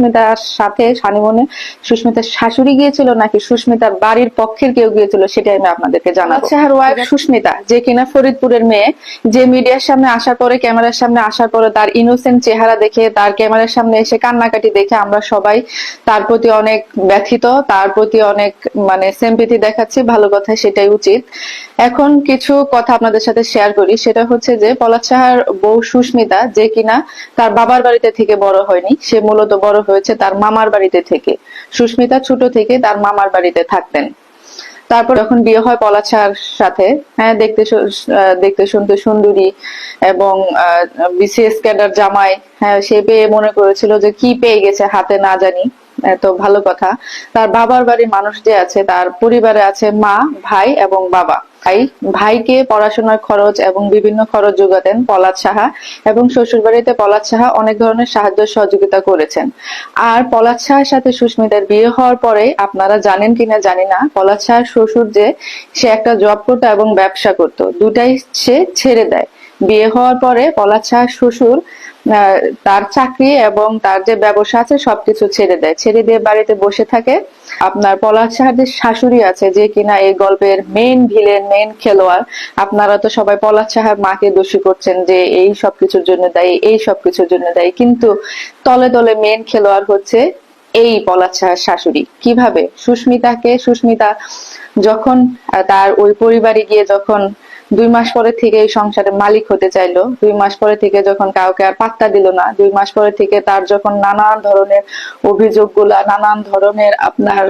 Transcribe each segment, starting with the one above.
সুস্মিতার সাথে হানিমুনে সুস্মিতার শাশুড়ি গিয়েছিল নাকি সুস্মিতার বাড়ির পক্ষের কেউ গিয়েছিল সেটাই আমি আপনাদেরকে জানাব। শাহার ওয়াইফ সুস্মিতা যে কিনা ফরিদপুরের মেয়ে যে মিডিয়ার সামনে আসার পরে ক্যামেরার সামনে আসার পরে তার ইনোসেন্ট চেহারা দেখে তার ক্যামেরার সামনে এসে কান্নাকাটি দেখে আমরা সবাই তার প্রতি অনেক ব্যথিত তার প্রতি অনেক মানে সেম্পিতি দেখাচ্ছি। ভালো কথা সেটাই উচিত। এখন কিছু কথা আপনাদের সাথে শেয়ার করি। সেটা হচ্ছে যে পলাশ সাহার বউ সুস্মিতা যে কিনা তার বাবার বাড়িতে থেকে বড় হয়নি সে মূলত বড় হয়েছে তার মামার বাড়িতে থেকে। সুস্মিতা ছোট থেকে তার মামার বাড়িতে থাকতেন। তারপর যখন বিয়ে হয় পলাছার সাথে হ্যাঁ দেখতে দেখতে শুনতে সুন্দরী এবং বিসিএস ক্যাডার জামাই হ্যাঁ সে পেয়ে মনে করেছিল যে কি পেয়ে গেছে হাতে না জানি। তো ভালো কথা। তার বাবার বাড়ির মানুষ যে আছে, তার পরিবারে আছে মা, ভাই এবং বাবা। ভাই ভাইকে পড়াশোনার খরচ এবং বিভিন্ন খরচ যোগাতেন পলাদ সাহা এবং শ্বশুর বাড়িতে পলাদ সাহা অনেক ধরনের সাহায্য সহযোগিতা করেছেন। আর পলাদ সাহার সাথে সুস্মিতার বিয়ে হওয়ার পরে আপনারা জানেন কিনা জানি না পলাদ সাহার শ্বশুর যে, সে একটা জব করতো এবং ব্যবসা করতো। দুটাই সে ছেড়ে দেয়। বিয়ে হওয়ার পরে সাহার শ্বশুর তার চাকরি এবং তার যে ব্যবসা আছে সবকিছু ছেড়ে দেয়। ছেড়ে দিয়ে বাড়িতে বসে থাকে। আপনার পলাশ সাহার যে শাশুড়ি আছে যে কিনা এই গল্পের মেইন ভিলেন মেইন খেলোয়াড়, আপনারা তো সবাই পলাশ মাকে দোষী করছেন যে এই সবকিছুর জন্য দায়ী, এই সবকিছুর জন্য দায়ী। কিন্তু তলে তলে মেইন খেলোয়াড় হচ্ছে এই পলাশ সাহার শাশুড়ি। কীভাবে? সুস্মিতাকে সুস্মিতা যখন তার ওই পরিবারে গিয়ে যখন দুই মাস পরে থেকে এই সংসারের মালিক হতে চাইলো। দুই মাস পরে থেকে যখন কাউকে আর পাত্তা দিল না, দুই মাস পরে থেকে তার যখন নানান ধরনের অভিযোগগুলা, নানান ধরনের আপনার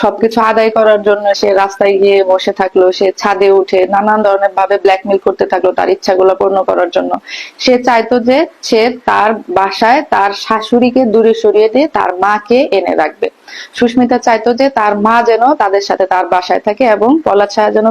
সবকিছু আদায় করার জন্য সে রাস্তায় গিয়ে বসে থাকল, সে ছাদে উঠে নানান ধরনের ভাবে ব্ল্যাকমেল করতে থাকল তার ইচ্ছাগুলো পূর্ণ করার জন্য। সে চাইতো যে সে তার বাসায় তার শাশুড়িকে দূরে সরিয়ে দিয়ে তার মাকে এনে রাখবে। সুস্মিতা চাইতো যে তার মা যেন তাদের সাথে তার বাসায় থাকে এবং পলাশ সাহা যেন